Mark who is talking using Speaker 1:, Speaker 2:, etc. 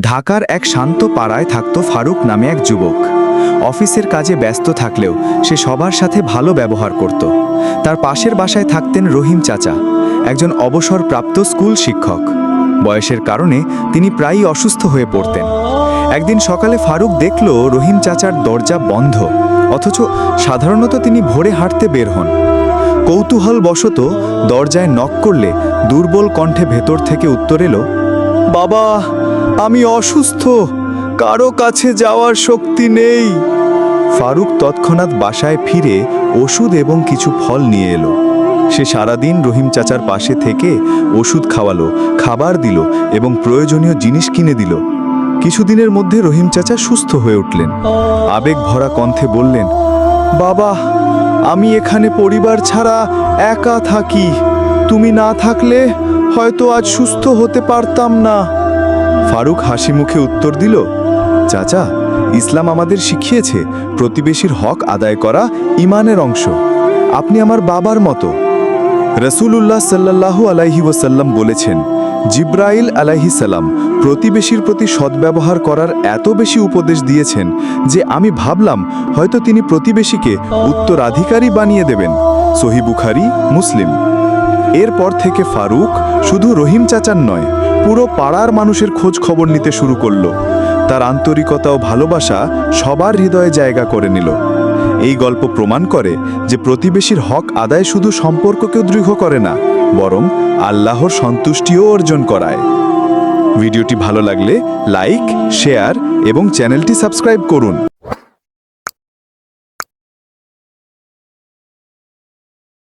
Speaker 1: ঢাকার এক শান্ত পাড়ায় থাকত ফারুক নামে এক যুবক। অফিসের কাজে ব্যস্ত থাকলেও সে সবার সাথে ভালো ব্যবহার করত। তার পাশের বাসায় থাকতেন রহিম চাচা, একজন অবসরপ্রাপ্ত স্কুল শিক্ষক। বয়সের কারণে তিনি প্রায়ই অসুস্থ হয়ে পড়তেন। একদিন সকালে ফারুক দেখল রহিম চাচার দরজা বন্ধ, অথচ সাধারণত তিনি ভোরে হাঁটতে বের হন। কৌতূহল কৌতূহলবশত দরজায় নক করলে দুর্বল কণ্ঠে ভেতর থেকে উত্তর এলো, বাবা আমি অসুস্থ। কারও কাছে যাওয়ার শক্তি নেই। ফারুক তৎক্ষণাৎ বাসায় ফিরে ওষুধ এবং কিছু ফল নিয়ে এলো। সে সারাদিন রহিম চাচার পাশে থেকে ওষুধ খাওয়ালো, খাবার দিল এবং প্রয়োজনীয় জিনিস কিনে দিল। কিছুদিনের মধ্যে রহিম চাচা সুস্থ হয়ে উঠলেন। আবেগ ভরা কণ্ঠে বললেন, বাবা, আমি এখানে পরিবার ছাড়া একা থাকি। তুমি না থাকলে হয়তো আজ সুস্থ হতে পারতাম না। ফারুক হাসি মুখে উত্তর দিল, চাচা, ইসলাম আমাদের শিখিয়েছে, প্রতিবেশীর হক আদায় করা ইমানের অংশ। আপনি আমার বাবার মতো। রসুলুল্লাহ সাল্লাল্লাহু আলাইহি ওসাল্লাম বলেছেন, জিব্রাইল আলাইহি সালাম প্রতিবেশীর প্রতি সদ্ব্যবহার করার এত বেশি উপদেশ দিয়েছেন যে আমি ভাবলাম হয়তো তিনি প্রতিবেশীকে উত্তরাধিকারী বানিয়ে দেবেন। সহি বুখারি, মুসলিম। এরপর থেকে ফারুক শুধু রহিম চাচার নয় পুরো পাড়ার মানুষের খোঁজ খবর নিতে শুরু করল। তার আন্তরিকতা ও ভালোবাসা সবার হৃদয়ে জায়গা করে নিল। এই গল্প প্রমাণ করে যে প্রতিবেশীর হক আদায় শুধু সম্পর্ককেও দৃঢ় করে না, বরং আল্লাহর সন্তুষ্টিও অর্জন করায়। ভিডিওটি ভালো লাগলে লাইক, শেয়ার এবং চ্যানেলটি সাবস্ক্রাইব করুন।